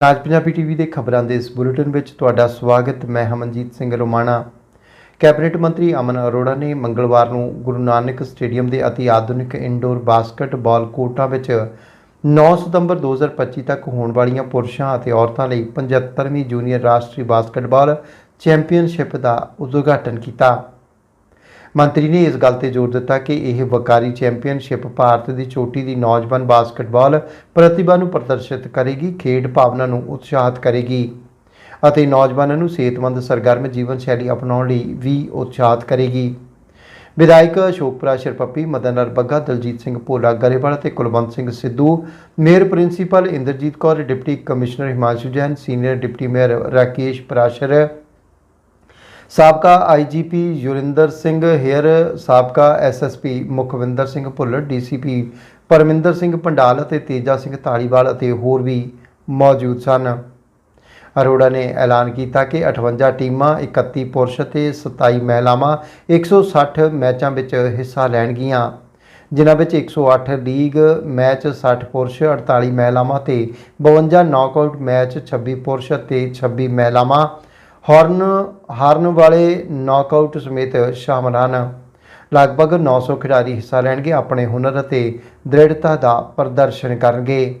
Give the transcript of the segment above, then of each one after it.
ਰਾਜ Punjabi TV ਦੇ ਖਬਰਾਂ ਦੇ ਇਸ ਬੁਲੇਟਿਨ ਵਿੱਚ ਤੁਹਾਡਾ ਸਵਾਗਤ, ਮੈਂ ਹਮਨਜੀਤ ਸਿੰਘ ਰੋਮਾਣਾ। ਕੈਬਨਿਟ ਮੰਤਰੀ ਅਮਨ ਅਰੋੜਾ ਨੇ ਮੰਗਲਵਾਰ ਨੂੰ ਗੁਰੂ ਨਾਨਕ ਸਟੇਡੀਅਮ ਦੇ ਅਤੀ ਆਧੁਨਿਕ ਇਨਡੋਰ ਬਾਸਕਟਬਾਲ ਕੋਰਟਾਂ ਵਿੱਚ 9 ਸਤੰਬਰ 2025 ਤੱਕ ਹੋਣ ਵਾਲੀਆਂ ਪੁਰਸ਼ਾਂ ਅਤੇ ਔਰਤਾਂ ਲਈ 75ਵੀਂ ਜੂਨੀਅਰ ਰਾਸ਼ਟਰੀ ਬਾਸਕਟਬਾਲ ਚੈਂਪੀਅਨਸ਼ਿਪ ਦਾ ਉਦਘਾਟਨ ਕੀਤਾ। ਮੰਤਰੀ ਨੇ ਇਸ ਗੱਲ ਤੇ ਜ਼ੋਰ ਦਿੱਤਾ ਕਿ ਇਹ ਵਕਾਰੀ ਚੈਂਪੀਅਨਸ਼ਿਪ ਭਾਰਤ ਦੀ ਚੋਟੀ ਦੀ ਨੌਜਵਾਨ ਬਾਸਕਟਬਾਲ ਪ੍ਰਤਿਭਾ ਨੂੰ ਪ੍ਰਦਰਸ਼ਿਤ ਕਰੇਗੀ, ਖੇਡ ਭਾਵਨਾ ਨੂੰ ਉਤਸ਼ਾਹਿਤ ਕਰੇਗੀ ਅਤੇ ਨੌਜਵਾਨਾਂ ਨੂੰ ਸਿਹਤਮੰਦ ਸਰਗਰਮ ਜੀਵਨ ਸ਼ੈਲੀ ਅਪਣਾਉਣ ਲਈ ਵੀ ਉਤਸ਼ਾਹਿਤ ਕਰੇਗੀ। ਵਿਧਾਇਕ ਅਸ਼ੋਕ ਪ੍ਰਾਸ਼ਰ ਪੱਪੀ ਮਦਨ ਲਾਲ ਬੱਗਾ ਦਲਜੀਤ ਸਿੰਘ ਭੋਲਾ ਗਰੇਵਾਲ ਅਤੇ Kulwant Singh Sidhu, mayor principal Inderjit Kaur, deputy commissioner Himanshu Jain, senior deputy mayor Rakesh Parashar ਸਾਬਕਾ ਆਈਜੀਪੀ ਯੁਰਿੰਦਰ ਸਿੰਘ ਹੇਅਰ, ਸਾਬਕਾ ਐਸਐਸਪੀ ਮੁਖਵਿੰਦਰ ਸਿੰਘ ਭੁੱਲਰ ਡੀਸੀਪੀ ਪਰਮਿੰਦਰ ਸਿੰਘ ਪੰਡਾਲ ਅਤੇ ਤੇਜਾ ਸਿੰਘ ਧਾਲੀਵਾਲ ਅਤੇ ਹੋਰ ਵੀ ਮੌਜੂਦ ਸਨ। ਅਰੋੜਾ ਨੇ ਐਲਾਨ ਕੀਤਾ ਕਿ 58 ਟੀਮਾਂ 31 ਪੁਰਸ਼ ਅਤੇ 27 ਮਹਿਲਾਵਾਂ 160 ਮੈਚਾਂ ਵਿੱਚ ਹਿੱਸਾ ਲੈਣਗੀਆਂ। ਜਿਨ੍ਹਾਂ ਵਿੱਚ 108 ਲੀਗ ਮੈਚ 60 ਪੁਰਸ਼ 48 ਮਹਿਲਾਵਾਂ ਤੇ 52 ਨੌਕਆਊਟ ਮੈਚ 26 ਪੁਰਸ਼ ਅਤੇ 26 ਮਹਿਲਾਵਾਂ ਹਾਰਨ ਹਾਰਨ ਵਾਲੇ ਨੌਕਆਊਟ ਸਮੇਤ ਸ਼ਾਮਲ ਹਨ ਲਗਭਗ 900 ਖਿਡਾਰੀ ਹਿੱਸਾ ਲੈਣਗੇ, ਆਪਣੇ ਹੁਨਰ ਅਤੇ ਦ੍ਰਿੜਤਾ ਦਾ ਪ੍ਰਦਰਸ਼ਨ ਕਰਨਗੇ।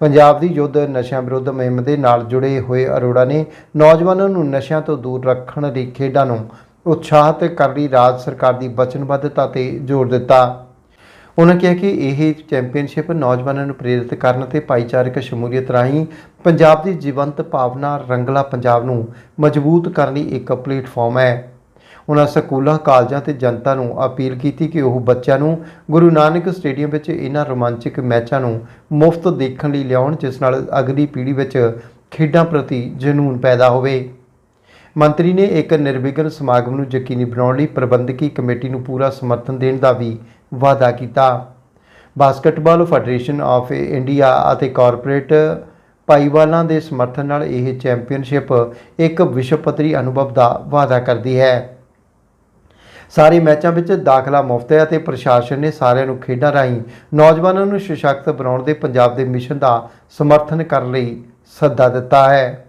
ਪੰਜਾਬ ਦੀ ਯੁੱਧ ਨਸ਼ਿਆਂ ਵਿਰੁੱਧ ਮੁਹਿੰਮ ਦੇ ਨਾਲ ਜੁੜੇ ਹੋਏ ਅਰੋੜਾ ਨੇ ਨੌਜਵਾਨਾਂ ਨੂੰ ਨਸ਼ਿਆਂ ਤੋਂ ਦੂਰ ਰੱਖਣ ਲਈ ਖੇਡਾਂ ਨੂੰ ਉਤਸ਼ਾਹਿਤ ਕਰਨ ਲਈ ਰਾਜ ਸਰਕਾਰ ਦੀ ਵਚਨਬੱਧਤਾ ਤੇ ਜ਼ੋਰ ਦਿੱਤਾ। ਉਹਨਾਂ ਕਿਹਾ ਕਿ ਇਹ ਚੈਂਪੀਅਨਸ਼ਿਪ ਨੌਜਵਾਨਾਂ ਨੂੰ ਪ੍ਰੇਰਿਤ ਕਰਨ ਤੇ ਭਾਈਚਾਰਕ ਸ਼ਮੂਲੀਅਤ ਰਾਹੀਂ ਪੰਜਾਬ ਦੀ ਜੀਵੰਤ ਭਾਵਨਾ ਰੰਗਲਾ ਪੰਜਾਬ ਨੂੰ ਮਜ਼ਬੂਤ ਕਰਨ ਲਈ ਇੱਕ ਪਲੇਟਫਾਰਮ ਹੈ। ਉਹਨਾਂ ਸਕੂਲਾਂ, ਕਾਲਜਾਂ ਤੇ ਜਨਤਾ ਨੂੰ ਅਪੀਲ ਕੀਤੀ ਕਿ ਉਹ ਬੱਚਿਆਂ ਨੂੰ ਗੁਰੂ ਨਾਨਕ ਸਟੇਡੀਅਮ ਵਿੱਚ ਇਹਨਾਂ ਰੋਮਾਂਚਕ ਮੈਚਾਂ ਨੂੰ ਮੁਫਤ ਦੇਖਣ ਲਈ ਲਿਆਉਣ, ਜਿਸ ਨਾਲ ਅਗਲੀ ਪੀੜ੍ਹੀ ਵਿੱਚ ਖੇਡਾਂ ਪ੍ਰਤੀ ਜਨੂੰਨ ਪੈਦਾ ਹੋਵੇ। ਮੰਤਰੀ ਨੇ ਇੱਕ ਨਿਰਵਿਘਨ ਸਮਾਗਮ ਨੂੰ ਯਕੀਨੀ ਬਣਾਉਣ ਲਈ ਪ੍ਰਬੰਧਕੀ ਕਮੇਟੀ ਨੂੰ ਪੂਰਾ ਸਮਰਥਨ ਦੇਣ ਦਾ ਵੀ ਵਾਅਦਾ ਕੀਤਾ। ਬਾਸਕਟਬਾਲ ਫੈਡਰੇਸ਼ਨ ਆਫ ਇੰਡੀਆ ਅਤੇ ਕਾਰਪੋਰੇਟ ਭਾਈਵਾਲਾਂ ਦੇ ਸਮਰਥਨ ਨਾਲ ਇਹ ਚੈਂਪੀਅਨਸ਼ਿਪ ਇੱਕ ਵਿਸ਼ਵ ਪੱਧਰੀ ਅਨੁਭਵ ਦਾ ਵਾਅਦਾ ਕਰਦੀ ਹੈ। ਸਾਰੇ ਮੈਚਾਂ ਵਿੱਚ ਦਾਖਲਾ ਮੁਫਤ ਹੈ ਅਤੇ ਪ੍ਰਸ਼ਾਸਨ ਨੇ ਸਾਰਿਆਂ ਨੂੰ ਖੇਡਾਂ ਰਾਹੀਂ ਨੌਜਵਾਨਾਂ ਨੂੰ ਸਸ਼ਕਤ ਬਣਾਉਣ ਦੇ ਪੰਜਾਬ ਦੇ ਮਿਸ਼ਨ ਦਾ ਸਮਰਥਨ ਕਰਨ ਲਈ ਸੱਦਾ ਦਿੱਤਾ ਹੈ।